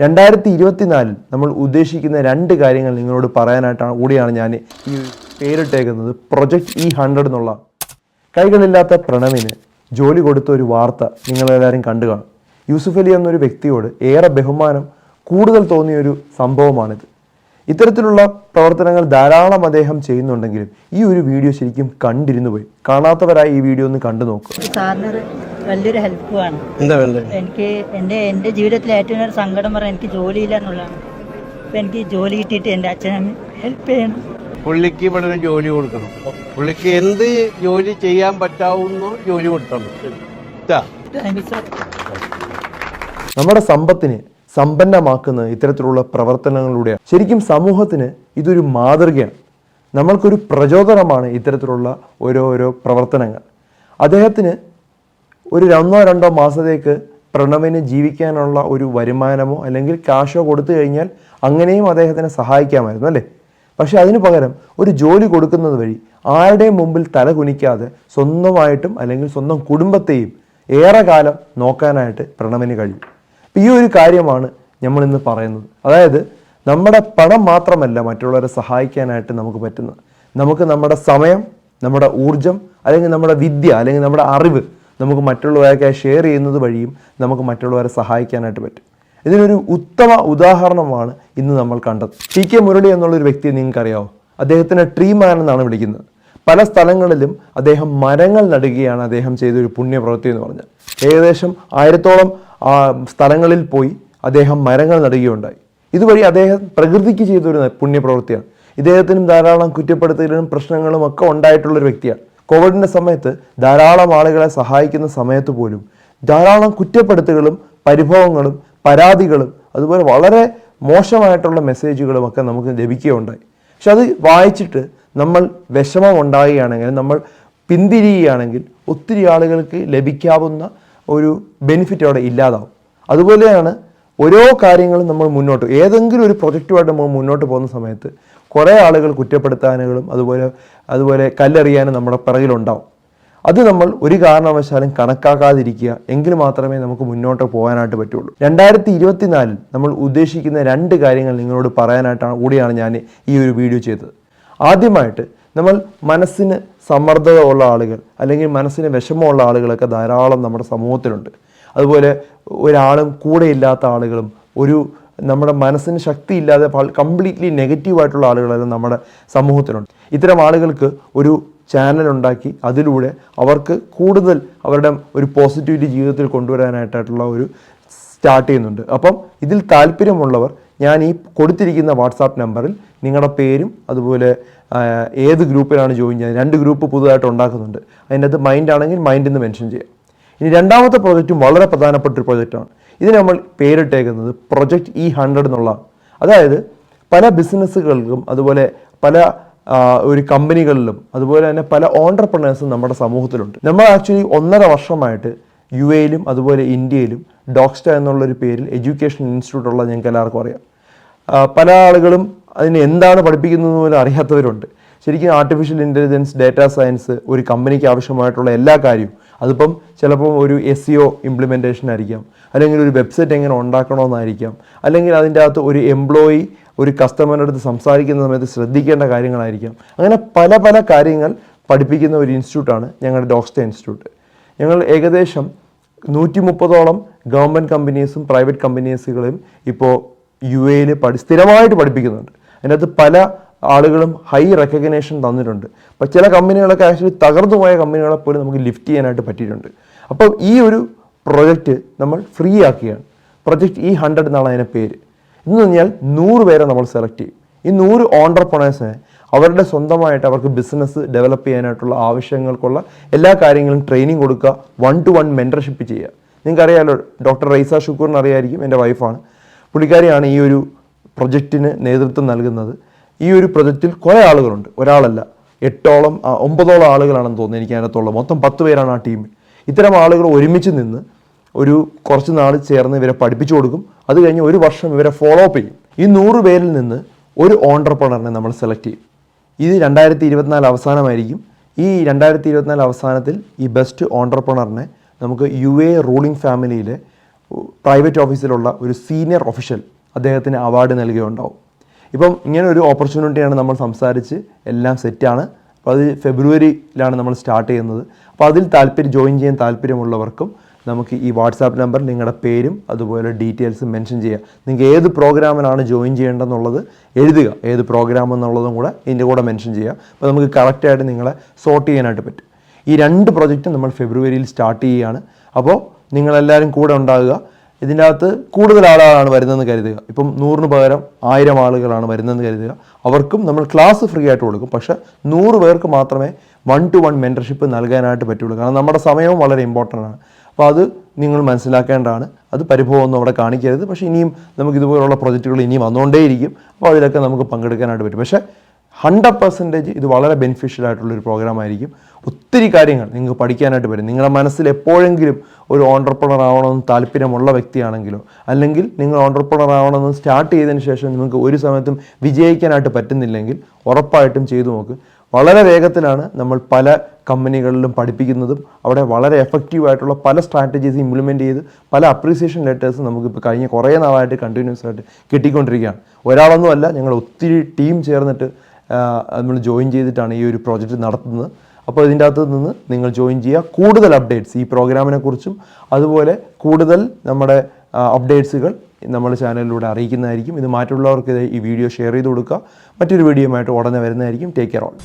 രണ്ടായിരത്തി ഇരുപത്തിനാലിൽ നമ്മൾ ഉദ്ദേശിക്കുന്ന രണ്ട് കാര്യങ്ങൾ നിങ്ങളോട് പറയാനായിട്ടാണ് കൂടിയാണ് ഞാൻ ഈ പേരിട്ടേക്കുന്നത് പ്രൊജക്ട് ഇ ഹൺഡ്രഡ് എന്നുള്ള കൈകളില്ലാത്ത പ്രണവിന് ജോലി കൊടുത്ത ഒരു വാർത്ത നിങ്ങളെല്ലാവരും കണ്ടു കാണും. യൂസുഫ് അലി എന്നൊരു വ്യക്തിയോട് ഏറെ ബഹുമാനം കൂടുതൽ തോന്നിയ ഒരു സംഭവമാണിത്. ഇത്തരത്തിലുള്ള പ്രവർത്തനങ്ങൾ ധാരാളം അദ്ദേഹം ചെയ്യുന്നുണ്ടെങ്കിലും ഈ ഒരു വീഡിയോ ശരിക്കും കണ്ടിരുന്നു പോയി. കാണാത്തവരായി ഈ വീഡിയോ ഒന്ന് കണ്ടു നോക്കുക വലിയൊരു ഹെൽപ്പുമാണ് എന്താ വേണ്ടത്? എനിക്ക് എന്റെ എന്റെ ജീവിതത്തിൽ ഏറ്റവും ഒരു സങ്കടം പറയാൻ എനിക്ക് ജോലിയില്ല എന്നുള്ളതാണ്. അപ്പം എനിക്ക് ജോലി കിട്ടിയിട്ട് എന്റെ അച്ഛനെ ഹെൽപ്പ് ചെയ്യണം. പുള്ളിക്ക് ഇവിടെ ഒരു ജോലി കൊടുക്കണം. പുള്ളിക്ക് എന്ത് ജോലി ചെയ്യാൻ പറ്റാവുന്ന ജോലി കൊടുക്കണം. ഇതാ. താങ്ക് യു സാർ നമ്മുടെ സമ്പത്തിനെ സമ്പന്നമാക്കുന്ന ഇത്തരത്തിലുള്ള പ്രവർത്തനങ്ങളിലൂടെയാണ്. ശരിക്കും സമൂഹത്തിന് ഇതൊരു മാതൃകയാണ്. നമ്മൾക്കൊരു പ്രചോദനമാണ് ഇത്തരത്തിലുള്ള ഓരോരോ പ്രവർത്തനങ്ങൾ. അദ്ദേഹത്തിന് ഒരു ഒന്നോ രണ്ടോ മാസത്തേക്ക് പ്രണവിന് ജീവിക്കാനുള്ള ഒരു വരുമാനമോ അല്ലെങ്കിൽ കാശോ കൊടുത്തു കഴിഞ്ഞാൽ അങ്ങനെയും അദ്ദേഹത്തിനെ സഹായിക്കാമായിരുന്നു അല്ലേ? പക്ഷേ അതിനു പകരം ഒരു ജോലി കൊടുക്കുന്നത് വഴി ആരുടെയും മുമ്പിൽ തല കുനിക്കാതെ സ്വന്തമായിട്ടും അല്ലെങ്കിൽ സ്വന്തം കുടുംബത്തെയും ഏറെ കാലം നോക്കാനായിട്ട് പ്രണവിന് കഴിയും. ഈ ഒരു കാര്യമാണ് നമ്മൾ ഇന്ന് പറയുന്നത്. അതായത് നമ്മുടെ പണം മാത്രമല്ല മറ്റുള്ളവരെ സഹായിക്കാനായിട്ട് നമുക്ക് പറ്റുന്നത്. നമുക്ക് നമ്മുടെ സമയം നമ്മുടെ ഊർജം അല്ലെങ്കിൽ നമ്മുടെ വിദ്യ അല്ലെങ്കിൽ നമ്മുടെ അറിവ് നമുക്ക് മറ്റുള്ളവരൊക്കെ ഷെയർ ചെയ്യുന്നത് വഴിയും നമുക്ക് മറ്റുള്ളവരെ സഹായിക്കാനായിട്ട് പറ്റും. ഇതിനൊരു ഉത്തമ ഉദാഹരണമാണ് ഇന്ന് നമ്മൾ കണ്ടത്. ടി കെ മുരളി എന്നുള്ളൊരു വ്യക്തിയെ നിങ്ങൾക്കറിയാവോ? അദ്ദേഹത്തിനെ ട്രീ മാൻ എന്നാണ് വിളിക്കുന്നത്. പല സ്ഥലങ്ങളിലും അദ്ദേഹം മരങ്ങൾ നടുകയാണ് അദ്ദേഹം ചെയ്തൊരു പുണ്യപ്രവൃത്തി എന്ന് പറഞ്ഞാൽ. ഏകദേശം ആയിരത്തോളം സ്ഥലങ്ങളിൽ പോയി അദ്ദേഹം മരങ്ങൾ നടുകയുണ്ടായി. ഇതുവഴി അദ്ദേഹം പ്രകൃതിക്ക് ചെയ്തൊരു പുണ്യപ്രവൃത്തിയാണ്. ഇദ്ദേഹത്തിനും ധാരാളം കുറ്റപ്പെടുത്തലും പ്രശ്നങ്ങളും ഒക്കെ ഉണ്ടായിട്ടുള്ളൊരു വ്യക്തിയാണ്. കോവിഡിന്റെ സമയത്ത് ധാരാളം ആളുകളെ സഹായിക്കുന്ന സമയത്ത് പോലും ധാരാളം കുറ്റപ്പെടുത്തുകളും പരിഭവങ്ങളും പരാതികളും അതുപോലെ വളരെ മോശമായിട്ടുള്ള മെസ്സേജുകളും ഒക്കെ നമുക്ക് ലഭിക്കുകയുണ്ടായി. പക്ഷെ അത് വായിച്ചിട്ട് നമ്മൾ വിഷമം ഉണ്ടാകുകയാണെങ്കിൽ നമ്മൾ പിന്തിരിയുകയാണെങ്കിൽ ഒത്തിരി ആളുകൾക്ക് ലഭിക്കാവുന്ന ഒരു ബെനിഫിറ്റ് അവിടെ ഇല്ലാതാവും. അതുപോലെയാണ് ഓരോ കാര്യങ്ങളും നമ്മൾ മുന്നോട്ട് ഏതെങ്കിലും ഒരു പ്രൊജക്റ്റുമായിട്ട് നമ്മൾ മുന്നോട്ട് പോകുന്ന സമയത്ത് കുറേ ആളുകൾ കുറ്റപ്പെടുത്താനുകളും അതുപോലെ അതുപോലെ കല്ലെറിയാനും നമ്മുടെ പിറകിലുണ്ടാവും. അത് നമ്മൾ ഒരു കാരണവശാലും കണക്കാക്കാതിരിക്കുക എങ്കിൽ മാത്രമേ നമുക്ക് മുന്നോട്ട് പോകാനായിട്ട് പറ്റുള്ളൂ. രണ്ടായിരത്തി ഇരുപത്തിനാലിൽ നമ്മൾ ഉദ്ദേശിക്കുന്ന രണ്ട് കാര്യങ്ങൾ നിങ്ങളോട് പറയാനായിട്ടാണ് കൂടിയാണ് ഞാൻ ഈ ഒരു വീഡിയോ ചെയ്തത്. ആദ്യമായിട്ട് നമ്മൾ മനസ്സിന് സമ്മർദ്ദത ഉള്ള ആളുകൾ അല്ലെങ്കിൽ മനസ്സിന് വിഷമമുള്ള ആളുകളൊക്കെ ധാരാളം നമ്മുടെ സമൂഹത്തിലുണ്ട്. അതുപോലെ ഒരാളും കൂടെ ഇല്ലാത്ത ആളുകളും ഒരു നമ്മുടെ മനസ്സിന് ശക്തിയില്ലാതെ കംപ്ലീറ്റ്ലി നെഗറ്റീവായിട്ടുള്ള ആളുകളെല്ലാം നമ്മുടെ സമൂഹത്തിലുണ്ട്. ഇത്തരം ആളുകൾക്ക് ഒരു ചാനൽ ഉണ്ടാക്കി അതിലൂടെ അവർക്ക് കൂടുതൽ അവരുടെ ഒരു പോസിറ്റിവിറ്റി ജീവിതത്തിൽ കൊണ്ടുവരാനായിട്ടുള്ള ഒരു സ്റ്റാർട്ട് ചെയ്യുന്നുണ്ട്. അപ്പം ഇതിൽ താല്പര്യമുള്ളവർ ഞാൻ ഈ കൊടുത്തിരിക്കുന്ന വാട്സാപ്പ് നമ്പറിൽ നിങ്ങളുടെ പേരും അതുപോലെ ഏത് ഗ്രൂപ്പിലാണ് ജോയിൻ ചെയ്യുന്നത് രണ്ട് ഗ്രൂപ്പ് പുതുതായിട്ട് ഉണ്ടാക്കുന്നുണ്ട്. അതിന്റെ അകത്ത് മൈൻഡ് ആണെങ്കിൽ മൈൻഡ് എന്ന് മെൻഷൻ ചെയ്യാം. ഇനി രണ്ടാമത്തെ പ്രോജക്റ്റും വളരെ പ്രധാനപ്പെട്ട ഒരു പ്രോജക്റ്റാണ്. ഇതിന് നമ്മൾ പേരിട്ടേക്കുന്നത് പ്രൊജക്ട് ഇ ഹൺഡ്രഡ് എന്നുള്ളതാണ് അതായത് പല ബിസിനസ്സുകൾക്കും അതുപോലെ പല ഒരു കമ്പനികളിലും അതുപോലെ തന്നെ പല ഓണ്ടർപ്രണേഴ്സും നമ്മുടെ സമൂഹത്തിലുണ്ട്. നമ്മൾ ആക്ച്വലി ഒന്നര വർഷമായിട്ട് യു എയിലും അതുപോലെ ഇന്ത്യയിലും ഡോക്സ്റ്റ എന്നുള്ളൊരു പേരിൽ എഡ്യൂക്കേഷൻ ഇൻസ്റ്റിറ്റ്യൂട്ട് ഉള്ള ഞങ്ങൾക്ക് എല്ലാവർക്കും അറിയാം. പല ആളുകളും അതിന് എന്താണ് പഠിപ്പിക്കുന്നത് പോലും അറിയാത്തവരുണ്ട്. ശരിക്കും ആർട്ടിഫിഷ്യൽ ഇന്റലിജൻസ് ഡേറ്റാ സയൻസ് ഒരു കമ്പനിക്ക് ആവശ്യമായിട്ടുള്ള എല്ലാ കാര്യവും അതിപ്പം ചിലപ്പോൾ ഒരു എസ് സി ഒ ഇംപ്ലിമെന്റേഷൻ ആയിരിക്കാം. അല്ലെങ്കിൽ ഒരു വെബ്സൈറ്റ് എങ്ങനെ ഉണ്ടാക്കണമെന്നായിരിക്കാം. അല്ലെങ്കിൽ അതിന്റെ അകത്ത് ഒരു എംപ്ലോയി ഒരു കസ്റ്റമറിന്റെ അടുത്ത് സംസാരിക്കുന്ന സമയത്ത് ശ്രദ്ധിക്കേണ്ട കാര്യങ്ങളായിരിക്കാം. അങ്ങനെ പല പല കാര്യങ്ങൾ പഠിപ്പിക്കുന്ന ഒരു ഇൻസ്റ്റിറ്റ്യൂട്ടാണ് ഞങ്ങളുടെ ഡോക്സ്റ്റ ഇൻസ്റ്റിറ്റ്യൂട്ട് ഞങ്ങൾ ഏകദേശം നൂറ്റി മുപ്പതോളം ഗവൺമെന്റ് കമ്പനീസും പ്രൈവറ്റ് കമ്പനീസുകളും ഇപ്പോൾ യു എയിൽ പഠി സ്ഥിരമായിട്ട് പഠിപ്പിക്കുന്നുണ്ട്. അതിനകത്ത് പല ആളുകളും ഹൈ റെക്കഗ്നേഷൻ തന്നിട്ടുണ്ട്. അപ്പോൾ ചില കമ്പനികളൊക്കെ ആക്ച്വലി തകർന്നു പോയ കമ്പനികളെ പോലും നമുക്ക് ലിഫ്റ്റ് ചെയ്യാനായിട്ട് പറ്റിയിട്ടുണ്ട്. അപ്പോൾ ഈ ഒരു പ്രൊജക്റ്റ് നമ്മൾ ഫ്രീ ആക്കുകയാണ്. പ്രൊജക്റ്റ് ഈ ഹൺഡ്രഡ് എന്നാണ് അതിന്റെ പേര്. എന്ന് പറഞ്ഞാൽ നൂറ് പേരെ നമ്മൾ സെലക്ട് ചെയ്യും. ഈ നൂറ് ഓണ്ടർപ്രണേഴ്സിനെ അവരുടെ സ്വന്തമായിട്ട് അവർക്ക് ബിസിനസ് ഡെവലപ്പ് ചെയ്യാനായിട്ടുള്ള ആവശ്യങ്ങൾക്കുള്ള എല്ലാ കാര്യങ്ങളും ട്രെയിനിങ് കൊടുക്കുക വൺ ടു വൺ മെന്റർഷിപ്പ് ചെയ്യുക. നിങ്ങൾക്കറിയാലോ ഡോക്ടർ റൈസ ഷുക്കൂറിന് അറിയായിരിക്കും എന്റെ വൈഫാണ് പുള്ളിക്കാരിയാണ് ഈ ഒരു പ്രൊജക്റ്റിന് നേതൃത്വം നൽകുന്നത്. ഈ ഒരു പ്രൊജക്റ്റിൽ കുറേ ആളുകളുണ്ട്. ഒരാളല്ല എട്ടോളം ഒമ്പതോളം ആളുകളാണെന്ന് തോന്നുന്നു എനിക്ക് അതിനകത്തുള്ളത് മൊത്തം പത്ത് പേരാണ് ആ ടീമിൽ ഇത്തരം ആളുകൾ ഒരുമിച്ച് നിന്ന് ഒരു കുറച്ച് നാൾ ചേർന്ന് ഇവരെ പഠിപ്പിച്ചു കൊടുക്കും. അത് കഴിഞ്ഞ് ഒരു വർഷം ഇവരെ ഫോളോ അപ്പ് ചെയ്യും. ഈ നൂറ് പേരിൽ നിന്ന് ഒരു ഓണ്ടർപ്രണറിനെ നമ്മൾ സെലക്ട് ചെയ്യും. ഇത് രണ്ടായിരത്തി ഇരുപത്തിനാല് അവസാനമായിരിക്കും. ഈ രണ്ടായിരത്തി ഇരുപത്തിനാല് അവസാനത്തിൽ ഈ ബെസ്റ്റ് ഓണ്ടർപ്രണറിനെ നമുക്ക് യു എ റൂളിംഗ് ഫാമിലിയിലെ പ്രൈവറ്റ് ഓഫീസിലുള്ള ഒരു സീനിയർ ഒഫീഷ്യൽ അദ്ദേഹത്തിന് അവാർഡ് നൽകുകയുണ്ടാവും. ഇപ്പം ഇങ്ങനെ ഒരു ഓപ്പർച്യൂണിറ്റിയാണ് നമ്മൾ സംസാരിച്ച് എല്ലാം സെറ്റാണ് അപ്പോൾ അത് ഫെബ്രുവരിയിലാണ് നമ്മൾ സ്റ്റാർട്ട് ചെയ്യുന്നത്. അപ്പോൾ അതിൽ താല്പര്യം ജോയിൻ ചെയ്യാൻ താല്പര്യമുള്ളവർക്കും നമുക്ക് ഈ വാട്സാപ്പ് നമ്പർ നിങ്ങളുടെ പേരും അതുപോലെ ഡീറ്റെയിൽസും മെൻഷൻ ചെയ്യുക നിങ്ങൾക്ക് ഏത് പ്രോഗ്രാമിനാണ് ജോയിൻ ചെയ്യേണ്ടതെന്നുള്ളത് എഴുതുക. ഏത് പ്രോഗ്രാം എന്നുള്ളതും കൂടെ ഇതിന്റെ കൂടെ മെൻഷൻ ചെയ്യുക അപ്പോൾ നമുക്ക് കറക്റ്റായിട്ട് നിങ്ങളെ സോർട്ട് ചെയ്യാനായിട്ട് പറ്റും. ഈ രണ്ട് പ്രൊജക്റ്റും നമ്മൾ ഫെബ്രുവരിയിൽ സ്റ്റാർട്ട് ചെയ്യുകയാണ്. അപ്പോൾ നിങ്ങളെല്ലാവരും കൂടെ ഉണ്ടാകുക. ഇതിന്റെ അകത്ത് കൂടുതൽ ആളുകളാണ് വരുന്നതെന്ന് കരുതുക. ഇപ്പം നൂറിന് പകരം ആയിരം ആളുകളാണ് വരുന്നതെന്ന് കരുതുക. അവർക്കും നമ്മൾ ക്ലാസ് ഫ്രീ ആയിട്ട് കൊടുക്കും. പക്ഷേ നൂറ് പേർക്ക് മാത്രമേ വൺ ടു വൺ മെന്റർഷിപ്പ് നൽകാനായിട്ട് പറ്റുള്ളൂ. കാരണം നമ്മുടെ സമയവും വളരെ ഇമ്പോർട്ടന്റ് ആണ്. അപ്പോൾ അത് നിങ്ങൾ മനസ്സിലാക്കേണ്ടതാണ്. അത് പരിഭവമൊന്നും അവിടെ കാണിക്കരുത്. പക്ഷേ ഇനിയും നമുക്ക് ഇതുപോലുള്ള പ്രൊജക്റ്റുകൾ ഇനിയും വന്നുകൊണ്ടേയിരിക്കും. അപ്പോൾ അതിലൊക്കെ നമുക്ക് പങ്കെടുക്കാനായിട്ട് പറ്റും. പക്ഷേ ഹൺഡ്രഡ് പെർസെന്റേജ് ഇത് വളരെ ബെനിഫിഷ്യൽ ആയിട്ടുള്ളൊരു പ്രോഗ്രാം ആയിരിക്കും. ഒത്തിരി കാര്യങ്ങൾ നിങ്ങൾക്ക് പഠിക്കാനായിട്ട് വരും നിങ്ങളുടെ മനസ്സിൽ എപ്പോഴെങ്കിലും ഒരു ഓണ്ടർപ്രണർ ആവണമെന്ന് താല്പര്യമുള്ള വ്യക്തിയാണെങ്കിലോ അല്ലെങ്കിൽ നിങ്ങൾ ഓണ്ടർപ്രണർ ആവണമെന്ന് സ്റ്റാർട്ട് ചെയ്തതിന് ശേഷം നിങ്ങൾക്ക് ഒരു സമയത്തും വിജയിക്കാനായിട്ട് പറ്റുന്നില്ലെങ്കിൽ ഉറപ്പായിട്ടും ചെയ്തു നോക്ക്. വളരെ വേഗത്തിലാണ് നമ്മൾ പല കമ്പനികളിലും പഠിപ്പിക്കുന്നതും അവിടെ വളരെ എഫക്റ്റീവ് ആയിട്ടുള്ള പല സ്ട്രാറ്റജീസ് ഇംപ്ലിമെന്റ് ചെയ്ത് പല അപ്രീസിയേഷൻ ലെറ്റേഴ്സ് നമുക്കിപ്പോൾ കഴിഞ്ഞ കുറേ നാളായിട്ട് കണ്ടിന്യൂസ് ആയിട്ട് കിട്ടിക്കൊണ്ടിരിക്കുകയാണ്. ഒരാളൊന്നുമല്ല ഞങ്ങൾ ഒത്തിരി ടീം ചേർന്നിട്ട് നമ്മൾ ജോയിൻ ചെയ്തിട്ടാണ് ഈ ഒരു പ്രോജക്റ്റ് നടത്തുന്നത്. അപ്പോൾ ഇതിന്റെ അകത്ത് നിന്ന് നിങ്ങൾ ജോയിൻ ചെയ്യുക. കൂടുതൽ അപ്ഡേറ്റ്സ് ഈ പ്രോഗ്രാമിനെ കുറിച്ചും അതുപോലെ കൂടുതൽ നമ്മുടെ അപ്ഡേറ്റ്സുകൾ നമ്മുടെ ചാനലിലൂടെ അറിയിക്കുന്നതായിരിക്കും. ഇത് മറ്റുള്ളവർക്ക് ഈ വീഡിയോ ഷെയർ ചെയ്ത് കൊടുക്കുക. മറ്റൊരു വീഡിയോയുമായിട്ട് ഉടനെ വരുന്നതായിരിക്കും. Take care all.